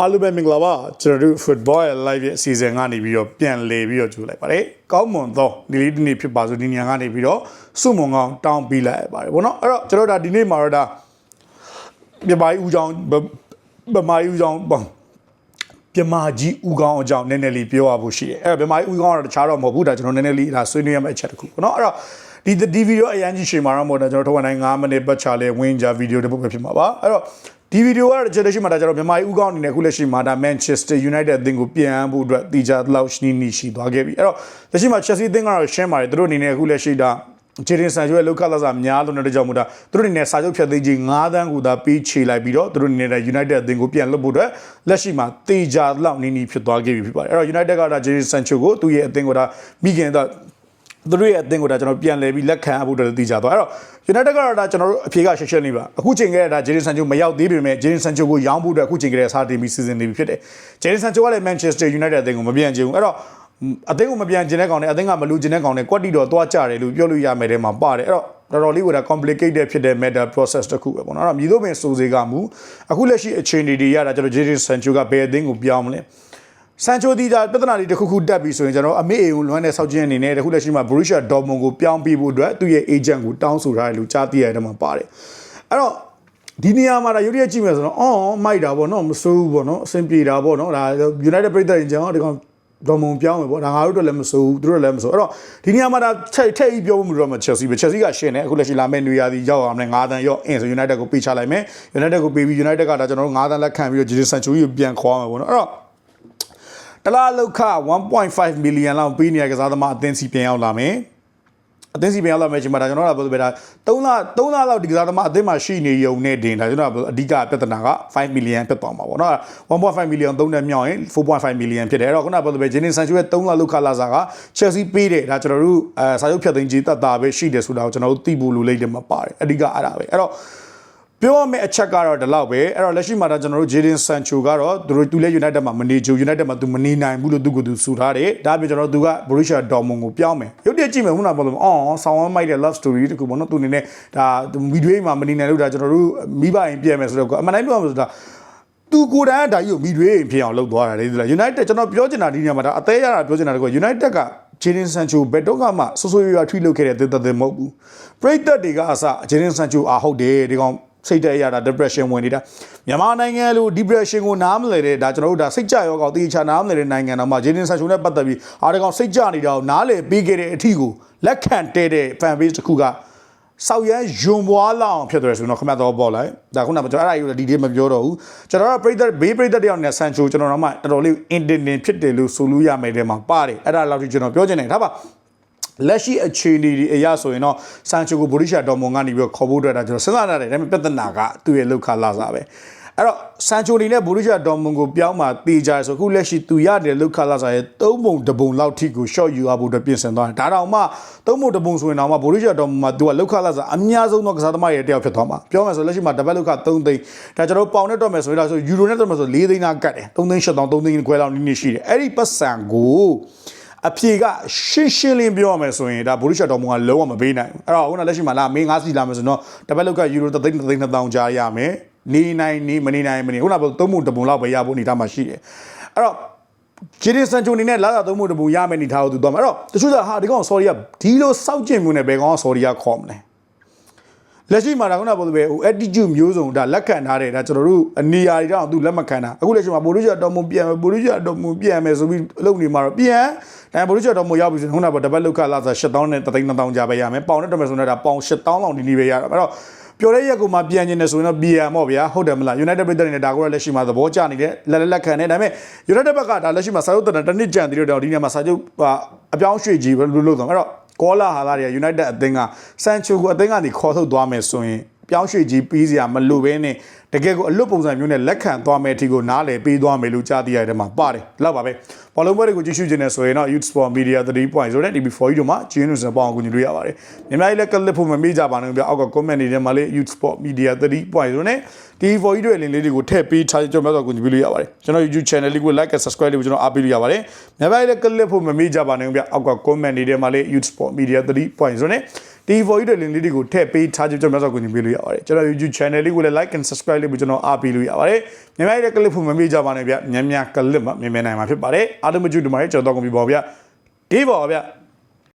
အားလုံးပဲမင်္ဂလာပါကျွန်တော်တို့ football ရဲ့ live ရဲ့အစီအစဉ်ကနေပြီးတော့ပြန်လည်ပြီးတော့ကြိုလိုက်ပါတယ်ကောင်းမွန်သောဒီလေးဒီနေ့ဖြစ်ပါစို့ဒီညကနေပြီးတော့စုမုံကောင်းတောင်းပေးလိုက်ရပါတယ်ဗောနော်အဲ့တော့ကျွန်တော်တို့ဒါဒီနေ့မှာတော့ဒါပြပိုင်ဦးချောင်းဗမာဦးချောင်းပေါ့ပြမာကြီးဦးကောင်းအကြောင်းနည်းနည်းလေးပြောရဖို့ရှိတယ်အဲ့တော့ပြမာကြီးဦးကောင်းကတော့တခြားတော့မဟုတ်ဘူးဒါကျွန်တော်နည်းနည်းလေးဒါဆွေးနွေးရမယ့်အချက်တစ်ခုပေါ့နော်အဲ့တော့ဒီဒီဗီဒီယိုအရန်ကြီးရှေ့မှာတော့မဟုတ်တော့ကျွန်တော်ထုတ်ဝနိုင်9မိနစ်ပတ်ချလဲဝင်းကြဗီဒီယိုတစ်ပုဒ်ပဲဖြစ်မှာပါအဲ့တော့ ဒီဗီဒီယိုကတော့ကျွန်တော်ရှိမှဒါကျွန်တော်မြန်မာဦးကောင်းအနေနဲ့ခုလက်ရှိမှာဒါ Manchester United အသင်းကိုပြန်ဖို့အတွက်တီချာလောက်ရှင်းနေရှိသွားခဲ့ပြီအဲ့တော့လက်ရှိမှာ Chelsea အသင်းကတော့ရှင်းပါတယ်သူတို့အနေနဲ့အခုလက်ရှိဒါဂျေဒင်ဆန်ချိုရဲ့လောက်ခလာစာများလို့တဲ့ကြောင့်မို့ဒါသူတို့အနေနဲ့စာချုပ်ဖြတ်သိမ်းခြင်း9တန်းကိုသာပေးချေလိုက်ပြီးတော့သူတို့အနေနဲ့ United အသင်းကိုပြန်လွတ်ဖို့အတွက်လက်ရှိမှာတေချာလောက်နီးနီးဖြစ်သွားခဲ့ပြီဖြစ်ပါတယ်အဲ့တော့ United ကဒါဂျေဒင်ဆန်ချိုကိုသူ့ရဲ့အသင်းကိုဒါမိခင်တော့ သူတို့ရဲ့အသင်းကိုဒါကျွန်တော်ပြန်လဲပြီးလက်ခံအပ်ဖို့အတွက်သိကြသွားအဲ့တော့ United ကတော့ဒါကျွန်တော်တို့အဖြေကရှက်ရှက်နေပါအခုချိန်ကလေးဒါ Jadon Sancho မရောက်သေးပေမဲ့ Jadon Sancho ကိုရောင်းဖို့အတွက်အခုချိန်ကလေးစားတင်ပြီးစီစဉ်နေပြီဖြစ်တယ် Jadon Sancho ကလည်း Manchester United အသင်းကိုမပြန်ချင်ဘူးအဲ့တော့အသင်းကိုမပြန်ချင်တဲ့ကောင်နဲ့အသင်းကမလူချင်တဲ့ကောင်နဲ့ကွက်တီတော့သွားကြတယ်လို့ပြောလို့ရမယ်တဲ့မှာပါတယ်အဲ့တော့တော်တော်လေးကဒါ complicated ဖြစ်တဲ့ meta process တစ်ခုပဲပေါ့နော်အဲ့တော့မြည်လို့ပင်စိုးစေကမူအခုလက်ရှိအခြေအနေတွေရတာကျွန်တော် Jadon Sancho ကဘယ်အသင်းကိုပြောင်းမလဲ ဆန်ချိုဒီဒါပြဿနာလေးတစ်ခုခုတက်ပြီဆိုရင်ကျွန်တော်အမေအိမ်ကိုလွမ်းတဲ့ဆောက်ကျင်းအနေနဲ့တခုလက်ရှိမှာ Borussia Dortmund ကိုပြောင်းပေးဖို့အတွက်သူ့ရဲ့ agent ကိုတောင်းဆိုထားတယ်လို့ကြားသိရတဲ့မှာပါတယ်အဲ့တော့ဒီနေရာမှာဒါရုပ်ရည်ကြည့်မယ်ဆိုတော့အော်မိုက်တာပေါ့နော်မစိုးဘူးပေါ့နော်အဆင်ပြေတာပေါ့နော်ဒါ United ပြည်သက်ရင်ကျွန်တော်ဒီကောင်ဒေါ်မုံပြောင်းမယ်ပေါ့ဒါငါတို့တော့လည်းမစိုးဘူးသူတို့လည်းမစိုးအဲ့တော့ဒီနေရာမှာဒါထိတ်ထိတ်ပြောမှုတော့မ Chelsea ပဲ Chelsea ကရှင်းနေအခုလက်ရှိလာမယ့်နွေရာသီရောက်အောင်လဲ9တန်းရော့အင်းဆို United ကိုပေးချလိုက်မယ် United ကိုပေးပြီး United ကဒါကျွန်တော်တို့9တန်းလက်ခံပြီးတော့ Jadon Sancho ကိုပြန်ခေါ်မှာပေါ့နော်အဲ့တော့ တလားလောက်ခ1.5 million လောက်ပေးနေရကစားသမားအသင်းစီပြန်ရောက်လာမယ်အသင်းစီပြန်ရောက်လာမယ်ချိန်မှာဒါကျွန်တော်တို့ကပြောပြတာ3လ3လလောက်ဒီကစားသမားအသင်းမှာရှိနေရုံနဲ့တင်ဒါကျွန်တော်ကအဓိကပြဿနာက5 million ဖြစ်သွားမှာပေါ့နော်1.5 million သုံးတဲ့မြောက်ရင်4.5 million ဖြစ်တယ်အဲ့တော့ခုနကပြောပြဂျင်းနင်ဆန်ချူရဲ့3လလောက်ခလာစားက Chelsea ပေးတယ်ဒါကျွန်တော်တို့အဲစာချုပ်ဖြတ်သိမ်းကြီးတတ်တာပဲရှိတယ်ဆိုတာကိုကျွန်တော်တို့သိဖို့လိုလိမ့်တယ်မှာပါတယ်အဓိကအဲ့ဒါပဲအဲ့တော့ ပြောရမယ့်အချက်ကတော့ဒီလောက်ပဲအဲ့တော့လက်ရှိမှာဒါကျွန်တော်တို့ Jadon Sancho ကတော့သူတို့သူလည်း United မှာမနေချူ United မှာသူမနေနိုင်ဘူးလို့သူကသူဆိုထားတယ်ဒါပြင်ကျွန်တော်တို့သူက Borussia Dortmund ကိုပြောင်းမယ်ရုပ်တရက်ကြည့်မယ်ခုနကပြောလို့အော်ဆောင်းဝမ်းမိုက်တဲ့ love story တခုပေါ့နော်သူအနေနဲ့ဒါဗီဒီယိုမှာမနေနိုင်လို့ဒါကျွန်တော်တို့မိဘရင်ပြန်မယ်ဆိုတော့အမှန်တိုင်းပြောရမယ်ဆိုတာသူကိုယ်တိုင်ကဒါကြီးကိုမိတွေဖြစ်အောင်လုပ်သွားတာလေဒီလား United ကျွန်တော်ပြောချင်တာဒီနေရာမှာဒါအသေးရတာပြောချင်တာတကွ United က Jadon Sancho ဘယ်တော့မှဆိုးဆိုးရွားရွားထွေးလုပ်ခဲ့တဲ့သက်သက်မဟုတ်ဘူးပရိသတ်တွေကအစ Jadon Sancho အာဟုတ်တယ်ဒီကောင် စိတ်တက်ရတာ depression ဝင်နေတာမြန်မာနိုင်ငံလို depression ကိုနားမလည်တဲ့ဒါကျွန်တော်တို့ဒါစိတ်ကြရောကောတေချာနားမလည်တဲ့နိုင်ငံတော်မှာ Jadon Sancho နဲ့ပတ်သက်ပြီးအားတကောင်စိတ်ကြနေတာကိုနားလည်ပြီးခဲ့တဲ့အထီကိုလက်ခံတဲ့တဲ့ fan base တစ်ခုကဆောက်ရမ်းယွန်ပွားလောက်အောင်ဖြစ်တယ်ဆိုတော့ခမတော့ပေါ်လိုက်ဒါခုနကကျွန်တော်အဲ့ဒါကြီးဒီဒီမပြောတော့ဘူးကျွန်တော်ကပရိသတ်ဘေးပရိသတ်တယောက်နဲ့ဆန်ချိုကျွန်တော်တို့မှတော်တော်လေး independent ဖြစ်တယ်လို့ဆိုလို့ရမယ်တဲ့မှာပါတယ်အဲ့ဒါလောက်ထိကျွန်တော်ပြောချင်တယ်ဒါပါ လက်ရှိအခြေအနေတွေအရဆိုရင်တော့ဆန်ချိုကိုဘိုရီရှာဒေါ်မွန်ကနေပြီးတော့ခေါ်ဖို့အတွက်ဒါကျွန်တော်စဉ်းစားရတယ်ဒါပေမဲ့ပြဿနာကသူ့ရဲ့လောက်ခလာစားပဲအဲ့တော့ဆန်ချိုနေနဲ့ဘိုရီရှာဒေါ်မွန်ကိုပြောင်းมาတေးကြဆိုအခုလက်ရှိသူရတဲ့လောက်ခလာစားရဲ့သုံးပုံတစ်ပုံလောက်ထိကို short ယူရဖို့အတွက်ပြင်ဆင်သွားတယ်ဒါတောင်မှသုံးပုံတစ်ပုံဆိုရင်တောင်မှဘိုရီရှာဒေါ်မွန်မှာသူကလောက်ခလာစားအများဆုံးသောကစားသမားရဲ့တယောက်ဖြစ်သွားမှာပြောမယ်ဆိုလက်ရှိမှာတပတ်လောက်ခ3သိန်းဒါကျွန်တော်ပေါင်နဲ့တော့မယ်ဆိုရင်ဒါဆိုယူရိုနဲ့တော့မယ်ဆို4သိန်းသားကတ်တယ်3သိန်း7တောင်3သိန်းခွဲလောက်နည်းနည်းရှိတယ်အဲ့ဒီပတ်စံကို အဖြေကရှင်းရှင်းလင်းပြောရမယ်ဆိုရင်ဒါဘိုရီရှာတော်မူကလုံးဝမပေးနိုင်ဘူးအဲ့တော့ခုနလက်ရှိမှာလာမင်း9စီလာမယ်ဆိုတော့တပတ်လောက်ကယူရို3သိန်း3သိန်း2000ကြားရမယ်နေနိုင်နေမနေနိုင်မနေခုနကသုံးမှုတပုံလောက်ပဲရဖို့အနေထားမှာရှိတယ်အဲ့တော့ဂျေဒီဆန်ချိုနေနဲ့လာတာသုံးမှုတပုံရမယ်အနေထားကိုသူသွားမှာအဲ့တော့တချို့ကဟာဒီကောင် sorry ကဒီလိုစောက်ကျင်မှုနဲ့ဘယ်ကောင် sorry ကခေါ်မလဲ လက်ရှိမှာဒါခုနပြောသလိုပဲဟို attitude မျိုးစုံဒါလက်ခံထားတယ်ဒါကျွန်တော်တို့အနေရာတွေတော့သူလက်မခံတာအခုလက်ရှိမှာဘိုလူဂျာတော်မူပြန်မယ်ဘိုလူဂျာတော်မူပြန်မယ်ဆိုပြီးလုပ်နေမှာတော့ပြန်ဒါဘိုလူဂျာတော်မူရောက်ပြီဆိုရင်ခုနကတပတ်လောက်ခလာစား8000နဲ့3000ကြားပဲရမယ်ပေါင်နဲ့တော်မယ်ဆိုတော့ဒါပေါင်8000လောက်ဒီနေ့ပဲရတာအဲ့တော့ပြောတဲ့ရက်ကိုမှပြန်ကျင်နေဆိုရင်တော့ပြန်မော့ဗျာဟုတ်တယ်မလား United ပြည်သက်နေဒါကိုလည်းလက်ရှိမှာသဘောကျနေတယ်လက်လက်လက်ခံနေဒါပေမဲ့ United ဘက်ကဒါလက်ရှိမှာစာချုပ်တန်တစ်နှစ်ကြံသေးတော့ဒီနေ့မှာစာချုပ်အပြောင်းရွှေ့ကြီးပဲလို့လို့ဆိုတော့အဲ့တော့ ကောလာဟာလာတွေက United အသင်းကဆန်ချိုကိုအသင်းကနေခေါ်ထုတ်သွားမယ်ဆိုရင် ပြောင်းရွှေ့ကြီးပြီးစရာမလိုဘဲနဲ့တကယ်ကိုအလွတ်ပုံစံမျိုးနဲ့လက်ခံသွားမယ်အထိကိုနားလည်ပေးသွားမယ်လို့ကြားသိရတဲ့မှာပါတယ်လောက်ပါပဲဘောလုံးပွဲတွေကိုကြည့်ရှုခြင်းနဲ့ဆိုရင်တော့ Youth Sport Media 3.0နဲ့ DB4 တို့မှာဂျင်းနူစပေါအောင်ကူညီလို့ရပါတယ်မြန်မာပြည်လက်ကလစ်ဖို့မမေ့ကြပါနဲ့ဗျအောက်က comment တွေထဲမှာလေး Youth Sport Media 3.0နဲ့ DB4 တို့ရဲ့ link လေးတွေကိုထည့်ပေးထားကြကျွန်တော်တို့ကူညီပေးလို့ရပါတယ်ကျွန်တော် YouTube channel လေးကို like and subscribe လေးကိုကျွန်တော်အားပေးလို့ရပါတယ်မြန်မာပြည်လက်ကလစ်ဖို့မမေ့ကြပါနဲ့ဗျအောက်က comment တွေထဲမှာလေး Youth Sport Media 3.0နဲ့ ဒီ for you တဲ့ link လေးတွေကိုထည့်ပေးထားခြင်းကျွန်တော်များစွာကူညီပေးလို့ရပါတယ်ကျွန်တော် YouTube channel လေးကိုလည်း like and subscribe လေးပြီးကျွန်တော်အားပေးလို့ရပါတယ်မြန်မာရဲ့ clip ဖို့မမေ့ကြပါနဲ့ဗျမြန်မြန် clip မှာမြန်မြန်နိုင်မှာဖြစ်ပါတယ်အားလုံးမကြည့်ဒီမှာကျွန်တော်တော့ကုန်ပြီပါဗျဒီပါဗျ